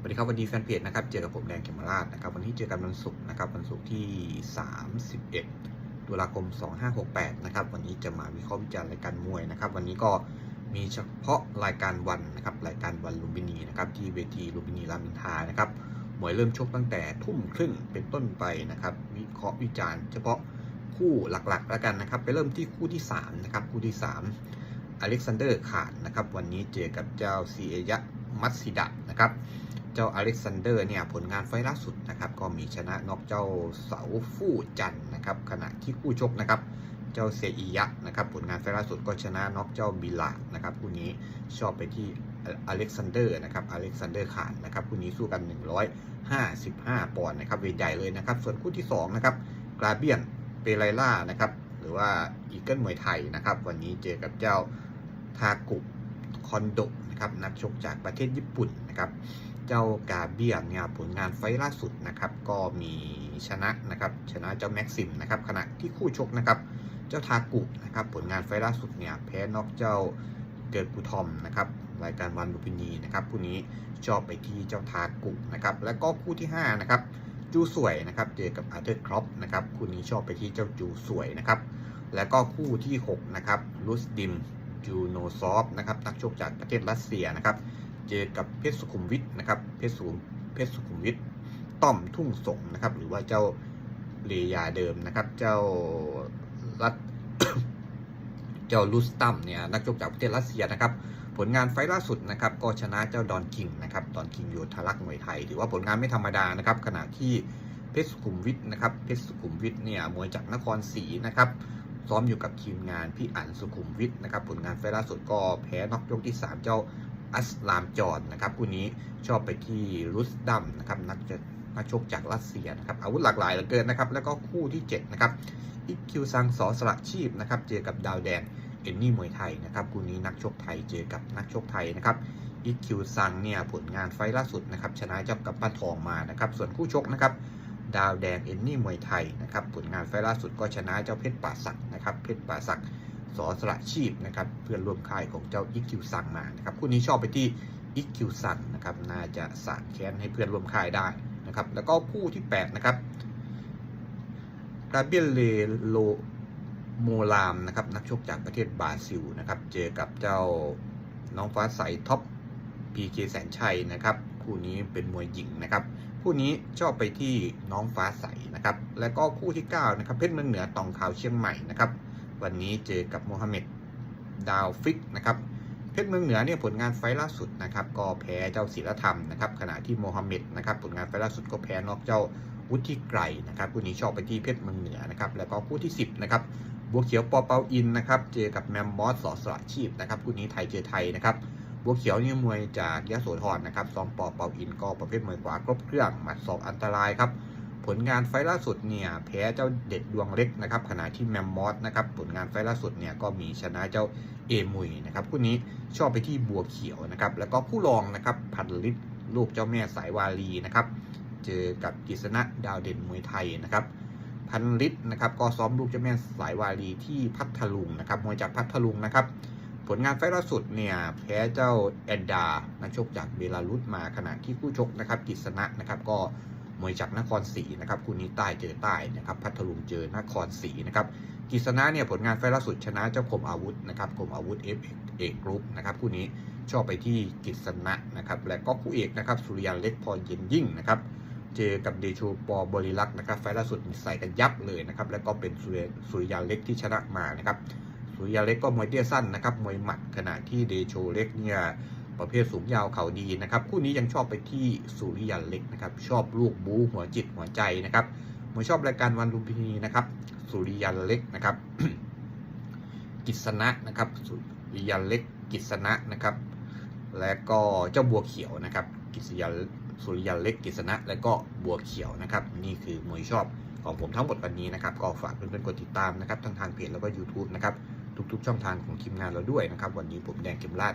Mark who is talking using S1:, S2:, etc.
S1: สวัสดีครับวันดีแฟนเพจนะครับเจอกับผมแดงเขมราชนะครับวันนี้เจอกันวันศุกร์นะครับวันศุกร์ที่ 31 ตุลาคม 2568 นะครับวันนี้จะมาวิเคราะห์วิจารณ์รายการมวยนะครับวันนี้ก็มีเฉพาะรายการวันนะครับรายการวันลุมพินีนะครับที่เวทีลุมพินีรามอินทานะครับมวยเริ่มชกตั้งแต่ทุ่มครึ่งเป็นต้นไปนะครับวิเคราะห์วิจารณ์เฉพาะคู่หลักๆแล้วกันนะครับไปเริ่มที่คู่ที่3นะครับคู่ที่ 3อเล็กซานเดอร์ขาดนะครับวันนี้เจอกับเจ้าซีเอยะมัตสิดะนะครับ เจ้าอเล็กซานเดอร์เนี่ยผลงานไฟล่าสุดนะครับก็มีชนะน็อกเจ้าเสาฟู่จันนะครับขณะที่คู่ชกนะครับเจ้าเซอิยะนะครับผลงานไฟล่าสุดก็ชนะน็อกเจ้าบิลาดนะครับคู่นี้ชอบไปที่อเล็กซานเดอร์นะครับอเล็กซานเดอร์ขานนะครับคู่นี้สู้กัน 155 ปอนด์นะครับเวทใหญ่เลยนะครับส่วนคู่ที่2นะครับกราเบียนเปไลล่านะครับหรือว่าอีเกิลมวยไทยนะครับวันนี้เจอกับเจ้าทากุคอนโดนะครับนักชกจากประเทศญี่ปุ่นนะครับ เจ้ากาเบียเนี่ยผลงานไฟล์ล่าสุดนะครับ ก็มีชนะนะครับ ชนะเจ้าแม็กซิมนะครับขณะที่คู่ชกนะครับ เจ้าทากุนะครับ ผลงานไฟล์ล่าสุดเนี่ยแพ้นอกเจ้าเกิดกูทอมนะครับรายการวันลุมพินีนะครับคู่นี้ชอบไปที่เจ้าทากุนะครับ และก็คู่ที่5นะครับจูสวยนะครับเจอกับอาร์เธอร์ครอปนะครับคู่นี้ชอบไปที่เจ้าจูสวยนะครับและก็คู่ที่6นะครับลุสดิมจูโนซอฟนะครับนักชกจากประเทศรัสเซียนะครับ เจอกับเพชรสุขุมวิทนะครับเพชรสุขุมเพชรสุขุมวิทต้อมทุ่งสงนะครับ หรือว่าเจ้าเลยาเดิมนะครับ เจ้ารัฐเจ้าลูสตัมเนี่ยนักชกจากประเทศรัสเซียนะครับ ผลงานไฟล์ล่าสุดนะครับ ก็ชนะเจ้าดอนคิงนะครับดอนคิงโยธารักษ์มวยไทย ถือว่าผลงานไม่ธรรมดานะครับ ขณะที่เพชรสุขุมวิทนะครับเพชรสุขุมวิทเนี่ยมวยจากนครศรีนะครับซ้อมอยู่กับทีมงานพี่อั๋นสุขุมวิทนะครับผลงานไฟล์ล่าสุดก็แพ้นอกยกที่ 3 เจ้า อัสลามจอนนะครับคู่นี้ชอบไปที่รุสดัมนะครับนักจนักชกจากรัสเซียนะครับอาวุธหลากหลายเหลือเกินนะครับแล้วก็คู่ที่7นะครับอิกคิวซังสอสละชีพนะครับเจอกับดาวแดงเอนนี่มวยไทยนะครับคู่นี้นักชกไทยเจอกับนักชกไทยนะครับอิกคิวซังเนี่ยผลงานไฟล์ล่าสุดนะครับชนะเจ้ากับป้าทองมานะครับส่วนคู่ชกนะครับดาวแดงเอนนี่มวยไทยนะครับผลงานไฟล์ล่าสุดก็ชนะเจ้าเพชรป่าสักนะครับเพชรป่าสักด์ สอสละชีพนะครับเพื่อนร่วมค่ายของเจ้าอิคิวซังมานะครับคู่นี้ชอบไปที่อิคิวซังนะครับน่าจะสาดแค้นให้เพื่อนร่วมค่ายได้นะครับแล้วก็คู่ที่8นะครับกาเบียเลโลโมลามนะครับนักชกจากประเทศบราซิลนะครับเจอกับเจ้าน้องฟ้าใสท็อปพีเคแสนชัยนะครับคู่นี้เป็นมวยหญิงนะครับคู่นี้ชอบไปที่น้องฟ้าใสนะครับแล้วก็คู่ที่9นะครับเพชรเมืองเหนือตองขาวเชียงใหม่นะครับ วันนี้เจอกับโมฮัมเหม็ดดาวฟิกนะครับเพชรเมืองเหนือเนี่ยผลงานไฟล์ล่าสุดนะครับก็แพ้เจ้าศิลธรรมนะครับขณะที่โมฮัมเหม็ดนะครับผลงานไฟล์ล่าสุดก็แพ้นอกเจ้าวุฒิไกรนะครับคู่นี้ชอบไปที่เพชรเมืองเหนือนะครับแล้วก็คู่ที่ 10นะครับบัวเขียวปอเปาอินนะครับเจอกับแมมมอสสอสละชีพนะครับคู่นี้ไทยเจอไทยนะครับบัวเขียวนี่มวยจากยะโสธรนะครับซ้อมปอเปาอินก็ประเภทมวยขวาครบเครื่องหมัดศอกอันตรายครับ ผลงานไฟล์ล่าสุดเนี่ยแพ้เจ้าเด็ดดวงเล็กนะครับขณะที่แมมมอสนะครับผลงานไฟล์ล่าสุดเนี่ยก็มีชนะเจ้าเอมุยนะครับคู่นี้ชอบไปที่บัวเขียวนะครับแล้วก็คู่รองนะครับพันลิตรลูกเจ้าแม่สายวาลีนะครับเจอกับกิษณะดาวเด่นมวยไทยนะครับพันลิตรนะครับก็ซ้อมลูกเจ้าแม่สายวาลีที่พัทลุงนะครับมวยจากพัทลุงนะครับผลงานไฟล์ล่าสุดเนี่ยแพ้เจ้าแอนดานักชกจากเบลารุสมาขณะที่คู่ชกนะครับกิษณะนะครับก็ มวยจากนครศรีนะครับคู่นี้ใต้เจอใต้นะครับพัทลุงเจอนครศรีนะครับกิษณะเนี่ยผลงานไฟล์ล่าสุดชนะเจ้าคมอาวุธนะครับคมอาวุธเอฟเอกกรุ๊ปนะครับคู่นี้ชอบไปที่กิษณะนะครับและก็คู่เอกนะครับสุริยันเล็กพอเย็นยิ่งนะครับเจอกับเดโชปอบริลักษ์นะครับไฟล์ล่าสุดใส่กันยับเลยนะครับแล้วก็เป็นสุริสุริยันเล็กที่ชนะมานะครับสุริยันเล็กก็มวยเตี้ยสั้นนะครับมวยหมัดขณะที่เดโชเล็กเนี่ย ประเภทสูงยาวเข่าดีนะครับ คู่นี้ยังชอบไปที่สุริยันเล็กนะครับ ชอบลูกบูหัวจิตหัวใจนะครับมวยชอบรายการวันลุมพินีนะครับ สุริยันเล็กนะครับ กิษณะนะครับ สุริยันเล็ก กิษณะนะครับ และก็เจ้าบัวเขียวนะครับ กิษยันสุริยันเล็ก กิษณะ และก็บัวเขียวนะครับ นี่คือมวยชอบของผมทั้งหมดวันนี้นะครับ ก็ฝากเพื่อนๆกดติดตามนะครับทั้งทางเพจแล้วก็ YouTube นะครับทุกๆ ช่องทางของทีมงานเราด้วยนะครับ วันนี้ผมแดงเข็มราช